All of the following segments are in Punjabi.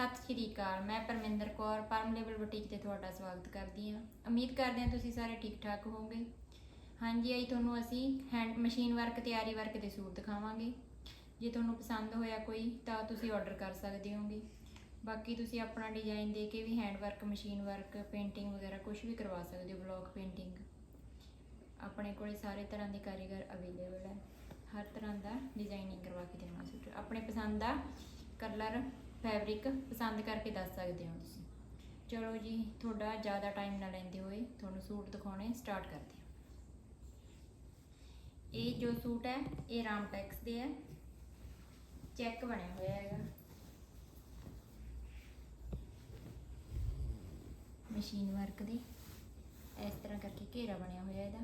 ਸਤਿ ਸ਼੍ਰੀ ਅਕਾਲ, ਮੈਂ ਪਰਮਿੰਦਰ ਕੌਰ ਪਰਮਲੇਬਲ ਬੁਟੀਕ ਤੇ ਤੁਹਾਡਾ ਸਵਾਗਤ ਕਰਦੀ ਹਾਂ। ਉਮੀਦ ਕਰਦੇ ਹਾਂ ਤੁਸੀਂ ਸਾਰੇ ਠੀਕ ਠਾਕ ਹੋਵੋਗੇ। ਹਾਂਜੀ, ਅੱਜ ਤੁਹਾਨੂੰ ਅਸੀਂ ਹੈਂਡ ਮਸ਼ੀਨ ਵਰਕ ਤੇ ਆਰੀ ਵਰਕ ਦੇ ਸੂਟ ਦਿਖਾਵਾਂਗੇ। ਜੇ ਤੁਹਾਨੂੰ ਪਸੰਦ ਹੋਇਆ ਕੋਈ, ਤਾਂ ਤੁਸੀਂ ਆਰਡਰ ਕਰ ਸਕਦੇ ਹੋਗੇ। ਬਾਕੀ ਤੁਸੀਂ ਆਪਣਾ ਡਿਜ਼ਾਈਨ ਦੇ ਕੇ ਵੀ hand work machine work painting ਵਗੈਰਾ ਕੁਝ ਵੀ ਕਰਵਾ ਸਕਦੇ ਹੋ ਬਲੌਕ ਪੇਂਟਿੰਗ ਆਪਣੇ ਕੋਲੇ ਸਾਰੇ ਤਰ੍ਹਾਂ ਦੇ ਕਾਰੀਗਰ ਅਵੇਲੇਬਲ ਹੈ। ਹਰ ਤਰ੍ਹਾਂ ਦਾ ਡਿਜ਼ਾਈਨਿੰਗ ਕਰਵਾ ਕੇ ਦੇਵਾਂਗੇ ਸੂਟ। ਆਪਣੇ ਪਸੰਦ ਦਾ ਕਲਰ ਫੈਬਰਿਕ ਪਸੰਦ ਕਰਕੇ ਦੱਸ ਸਕਦੇ ਹੋ ਤੁਸੀਂ। ਚਲੋ ਜੀ, ਤੁਹਾਡਾ ਜ਼ਿਆਦਾ ਟਾਈਮ ਨਾ ਲੈਂਦੇ ਹੋਏ ਤੁਹਾਨੂੰ ਸੂਟ ਦਿਖਾਉਣੇ ਸਟਾਰਟ ਕਰਦੇ ਹਾਂ। ਇਹ ਜੋ ਸੂਟ ਹੈ, ਇਹ ਰਾਮਟੈਕਸ ਦੇ ਹੈ। ਚੈੱਕ ਬਣਿਆ ਹੋਇਆ ਹੈਗਾ। ਮਸ਼ੀਨ ਵਰਕ ਦੇ। ਇਸ ਤਰ੍ਹਾਂ ਕਰਕੇ ਘੇਰਾ ਬਣਿਆ ਹੋਇਆ ਇਹਦਾ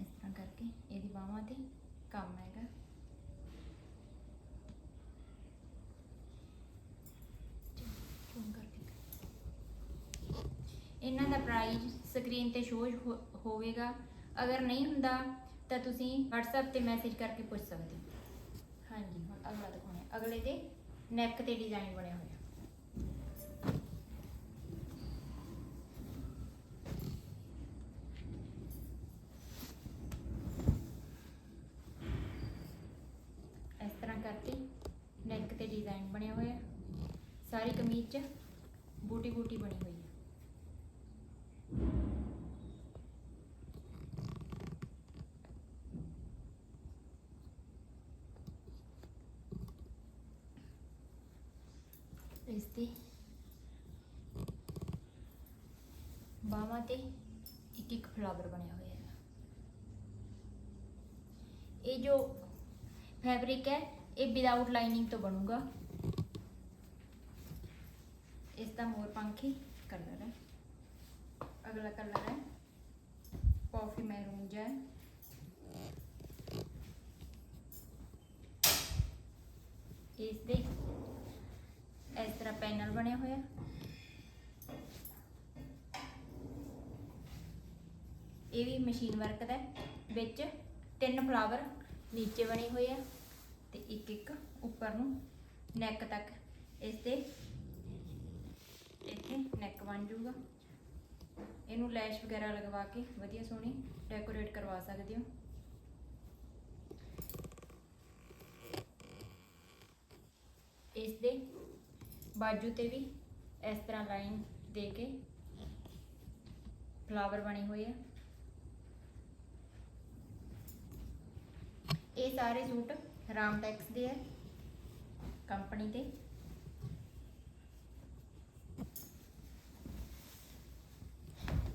ਇਸ ਤਰ੍ਹਾਂ ਕਰਕੇ ਇਹਦੀ ਬਾਹਾਂ ਤੇ ਕੰਮ ਹੈਗਾ। ਇਹਨਾਂ ਦਾ ਪ੍ਰਾਈਸ ਸਕਰੀਨ ਤੇ ਸ਼ੋ ਹੋਵੇਗਾ। ਅਗਰ ਨਹੀਂ ਹੁੰਦਾ, ਤਾਂ ਤੁਸੀਂ WhatsApp ਤੇ ਮੈਸੇਜ ਕਰਕੇ ਪੁੱਛ ਸਕਦੇ ਹੋ। ਹਾਂਜੀ, ਹੁਣ ਅਗਲਾ ਦਿਖਾਉਣਾ ਅਗਲੇ ਦੇ ਨੈਕ ਤੇ ਡਿਜ਼ਾਈਨ ਬਣਿਆ ਹੋਇਆ ਇਸ ਤਰ੍ਹਾਂ ਕਰਕੇ ਨੈਕ ਤੇ ਡਿਜ਼ਾਈਨ ਬਣਿਆ ਹੋਇਆ ਸਾਰੀ ਕਮੀਜ਼ 'ਚ ਬੂਟੀ ਬੂਟੀ ਬਣੀ ਹੋਈ ਹੈ ਇਸ ਤੇ ਬਾਹਾਂ ਤੇ ਇੱਕ ਇੱਕ ਫਲਾਵਰ ਬਣਿਆ ਹੋਇਆ ਹੈ ਇਹ ਜੋ ਫੈਬਰਿਕ ਹੈ ਇਹ ਵਿਦਆਊਟ ਲਾਈਨਿੰਗ ਤੋਂ ਬਣੂਗਾ ਇਸ ਦਾ ਮੋਰ ਪੰਖੀ ਕਲਰ ਹੈ। ਅਗਲਾ ਕਲਰ ਹੈ। ਕਾਫੀ ਮੈਰੂਨ ਇਸ ਦੇ ਇਸ ਤਰ੍ਹਾਂ ਪੈਨਲ ਬਣਿਆ ਹੋਇਆ ਇਹ ਵੀ ਮਸ਼ੀਨ ਵਰਕ ਦਾ ਵਿੱਚ ਤਿੰਨ ਫਲਾਵਰ ਨੀਚੇ ਬਣੇ ਹੋਏ ਆ ਤੇ ਇੱਕ ਇੱਕ ਉੱਪਰ ਨੂੰ ਨੈਕ ਤੱਕ ਇਸ ਤੇ ਨੈਕ ਬਣ ਜਾਊਗਾ। ਇਹਨੂੰ ਲੈਸ਼ ਵਗੈਰਾ ਲਗਵਾ ਕੇ ਵਧੀਆ ਸੋਹਣੀ ਡੈਕੋਰੇਟ ਕਰਵਾ ਸਕਦੇ ਹੋ। ਇਸ ਦੇ ਬਾਜੂ ਤੇ ਵੀ ਇਸ ਤਰ੍ਹਾਂ ਲਾਈਨ ਦੇ ਕੇ ਫਲਾਵਰ ਬਣੇ ਹੋਏ ਆ। ਇਹ ਸਾਰੇ ਸੂਟ ਰਾਮਟੈਕਸ ਦੇ ਹੈ ਕੰਪਨੀ ਦੇ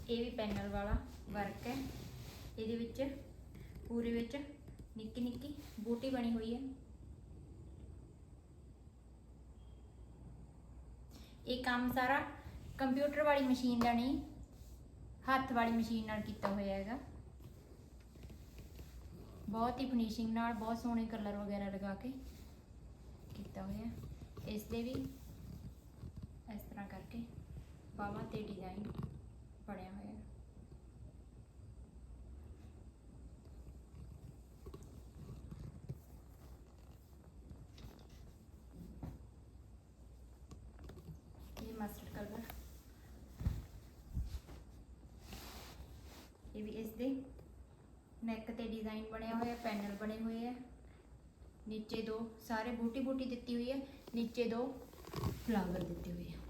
ਇਹ ਵੀ ਪੈਨਲ ਵਾਲਾ ਵਰਕ ਹੈ। ਇਹਦੇ ਵਿੱਚ, ਪੂਰੇ ਵਿੱਚ ਨਿੱਕੀ ਨਿੱਕੀ ਬੂਟੀ ਬਣੀ ਹੋਈ ਹੈ। ਇਹ ਕੰਮ ਸਾਰਾ ਕੰਪਿਊਟਰ ਵਾਲੀ ਮਸ਼ੀਨ ਦਾ ਨਹੀਂ, ਹੱਥ ਵਾਲੀ ਮਸ਼ੀਨ ਨਾਲ ਕੀਤਾ ਹੋਇਆ ਹੈਗਾ। ਬਹੁਤ ਹੀ ਫਿਨਿਸ਼ਿੰਗ ਨਾਲ, ਬਹੁਤ ਸੋਹਣੇ ਕਲਰ ਵਗੈਰਾ ਲਗਾ ਕੇ ਕੀਤਾ ਹੋਇਆ। ਇਸ ਦੇ ਵੀ ਇਸ ਤਰ੍ਹਾਂ ਕਰਕੇ ਬਾਹਾਂ ਤੇ ਡਿਜ਼ਾਈਨ ਬਣਿਆ ਹੋਇਆ ਇਹ ਮਸਟਰਡ ਕਲਰ ਇਹ ਵੀ ਇਸ ਦੇ। ਨੈਕ ਤੇ ਡਿਜ਼ਾਈਨ ਬਣਿਆ ਹੋਇਆ ਪੈਨਲ ਬਣੇ ਹੋਏ ਆ ਨੀਚੇ ਦੋ, ਸਾਰੇ ਬੂਟੀ ਬੂਟੀ ਦਿੱਤੀ ਹੋਈ ਹੈ। ਨੀਚੇ ਦੋ ਫਲਾਵਰ ਦਿੱਤੇ ਹੋਏ ਆ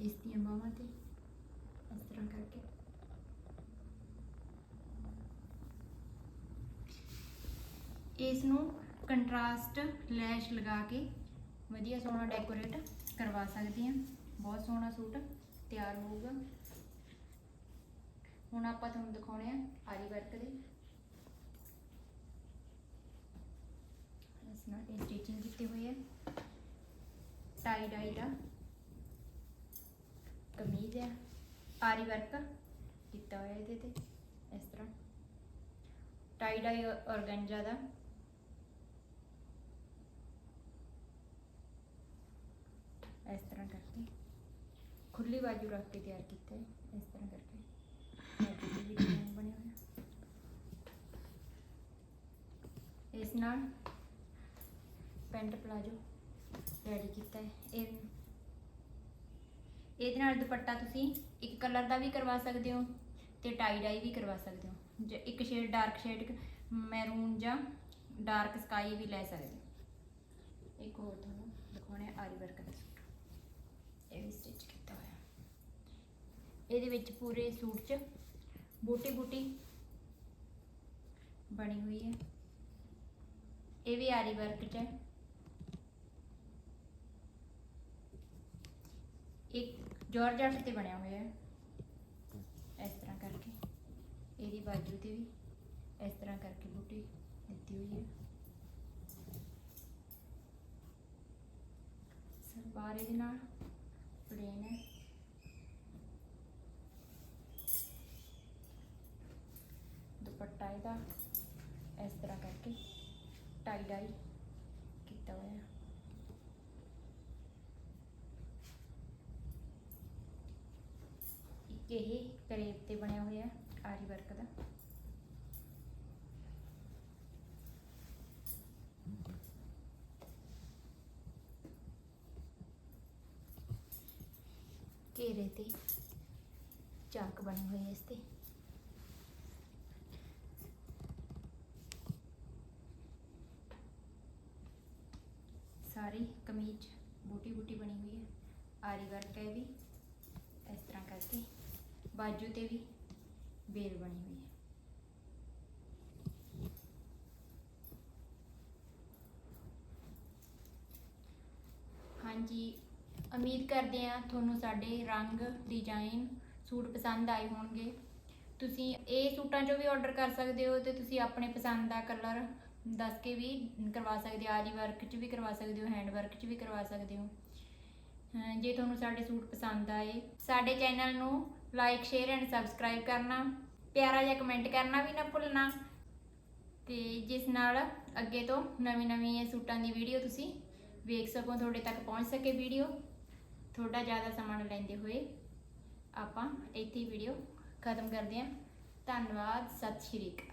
ਇਸ ਦੀਆਂ ਬਾਹਾਂ ਤੇ ਇਸ ਤਰ੍ਹਾਂ ਕਰਕੇ ਇਸ ਨੂੰ ਕੰਟਰਾਸਟ ਲੈਸ਼ ਲਗਾ ਕੇ ਵਧੀਆ ਸੋਹਣਾ ਡੈਕੋਰੇਟ ਕਰਵਾ ਸਕਦੇ ਹਾਂ। ਬਹੁਤ ਸੋਹਣਾ ਸੂਟ ਤਿਆਰ ਹੋਊਗਾ। ਹੁਣ ਆਪਾਂ ਤੁਹਾਨੂੰ ਦਿਖਾਉਣੇ ਆ ਆਰੀ ਵਰਕ ਦੇ। ਇਸ ਨਾਲ ਸਟਿਚਿੰਗ ਕੀਤੀ ਹੋਈ ਹੈ ਟਾਈ ਡਾਈ ਦਾ ਕਮੀਜ਼ ਹੈ ਆਰੀ ਵਰਕ ਕੀਤਾ ਹੋਇਆ ਇਹਦੇ ਤੇ, ਇਸ ਤਰ੍ਹਾਂ। ਟਾਈ ਡਾਈ ਔਰਗੈਂਜਾ ਦਾ। ਇਸ ਤਰ੍ਹਾਂ ਕਰਕੇ। ਖੁੱਲੀ ਬਾਜੂ ਰੱਖ ਕੇ ਤਿਆਰ ਕੀਤਾ ਹੈ, ਇਸ ਤਰ੍ਹਾਂ ਕਰਕੇ। ਵੀ ਡਿਜ਼ਾਈਨ ਬਣਿਆ ਹੋਇਆ। ਇਸ ਨਾਲ ਪੈਂਟ ਪਲਾਜੋ ਰੈਡੀ ਕੀਤਾ ਹੈ। ਇਹ ਇਹਦੇ ਨਾਲ ਦੁਪੱਟਾ ਤੁਸੀਂ ਇੱਕ ਕਲਰ ਦਾ ਵੀ ਕਰਵਾ ਸਕਦੇ ਹੋ ਤੇ ਟਾਈ ਡਾਈ ਵੀ ਕਰਵਾ ਸਕਦੇ ਹੋ। ਜੇ ਇੱਕ ਸ਼ੇਡ ਡਾਰਕ ਸ਼ੇਡ ਮੈਰੂਨ ਜਾਂ ਡਾਰਕ ਸਕਾਈ ਵੀ ਲੈ ਸਕਦੇ ਹੋ। ਇੱਕ ਹੋਰ ਤੁਹਾਨੂੰ ਦਿਖਾਉਣੇ ਆਰੀ ਵਰਕ ਦਾ ਸੂਟ। ਇਹ ਵੀ ਸਟਿਚ ਕੀਤਾ ਹੋਇਆ। ਇਹਦੇ ਵਿੱਚ ਪੂਰੇ ਸੂਟ 'ਚ ਬੂਟੀ ਬੂਟੀ ਬਣੀ ਹੋਈ ਹੈ। ਇਹ ਵੀ ਆਰੀ ਵਰਕ 'ਚ ਹੈ ਇੱਕ ਜਾਰਜਟ ਤੇ ਬਣਿਆ ਹੋਇਆ ਹੈ। ਇਸ ਤਰ੍ਹਾਂ ਕਰਕੇ ਇਹਦੀ ਬਾਜੂ ਤੇ ਵੀ ਇਸ ਤਰ੍ਹਾਂ ਕਰਕੇ ਬੂਟੀ ਦਿੱਤੀ ਹੋਈ ਹੈ। ਸਲਵਾਰ ਇਹਦੇ ਨਾਲ ਪਲੇਨ ਹੈ। ਦੁਪੱਟਾ ਇਹਦਾ ਇਸ ਤਰ੍ਹਾਂ ਕਰਕੇ ਟਾਈ ਡਾਈ ਕੀਤਾ ਹੋਇਆ ਹੈ ਇੱਕ ਇਹ ਕਰੇਪ ਤੇ ਬਣਿਆ ਹੋਇਆ ਆਰੀ ਵਰਕ ਦਾ। ਘੇਰੇ ਤੇ ਚਾਕ ਬਣੇ ਹੋਏ ਇਸ ਤੇ। ਸਾਰੀ ਕਮੀਜ਼ ਬੂਟੀ ਬੂਟੀ ਬਣੀ ਹੋਈ ਹੈ ਆਰੀ ਵਰਕ ਹੈ ਵੀ। ਇਸ ਤਰ੍ਹਾਂ ਕਰਕੇ ਬਾਜੂ ਤੇ ਵੀ ਬੇਲ ਬਣੀ ਹੋਈ ਹੈ ਹਾਂਜੀ ਉਮੀਦ ਕਰਦੇ ਹਾਂ ਤੁਹਾਨੂੰ ਸਾਡੇ ਰੰਗ ਡਿਜ਼ਾਈਨ ਸੂਟ ਪਸੰਦ ਆਏ ਹੋਣਗੇ ਤੁਸੀਂ ਇਹ ਸੂਟਾਂ 'ਚੋਂ ਵੀ ਆਰਡਰ ਕਰ ਸਕਦੇ ਹੋ ਤੇ ਤੁਸੀਂ ਆਪਣੇ ਪਸੰਦ ਦਾ ਕਲਰ ਦੱਸ ਕੇ ਵੀ ਕਰਵਾ ਸਕਦੇ ਹੋ ਆਰੀ ਵਰਕ 'ਚ ਵੀ ਕਰਵਾ ਸਕਦੇ ਹੋ ਹੈਂਡ ਵਰਕ 'ਚ ਵੀ ਕਰਵਾ ਸਕਦੇ ਹੋ ਜੇ ਤੁਹਾਨੂੰ ਸਾਡੇ ਸੂਟ ਪਸੰਦ ਆਏ ਸਾਡੇ ਚੈਨਲ ਨੂੰ ਲਾਈਕ ਸ਼ੇਅਰ ਐਂਡ ਸਬਸਕ੍ਰਾਈਬ ਕਰਨਾ। ਪਿਆਰਾ ਜਿਹਾ ਕਮੈਂਟ ਕਰਨਾ ਵੀ ਨਾ ਭੁੱਲਣਾ। ਤੇ ਜਿਸ ਨਾਲ ਅੱਗੇ ਤੋਂ ਨਵੀਂ ਨਵੀਂ ਇਹ ਸੂਟਾਂ ਦੀ ਵੀਡੀਓ ਤੁਸੀਂ ਵੇਖ ਸਕੋ, ਤੁਹਾਡੇ ਤੱਕ ਪਹੁੰਚ ਸਕੇ ਵੀਡੀਓ ਥੋੜਾ ਜ਼ਿਆਦਾ ਸਮਾਂ ਨਾ ਲੈਂਦੇ ਹੋਏ ਆਪਾਂ ਇੱਥੇ ਵੀਡੀਓ ਖਤਮ ਕਰਦੇ ਹਾਂ। ਧੰਨਵਾਦ, ਸਤਿ ਸ਼੍ਰੀ ਅਕਾਲ।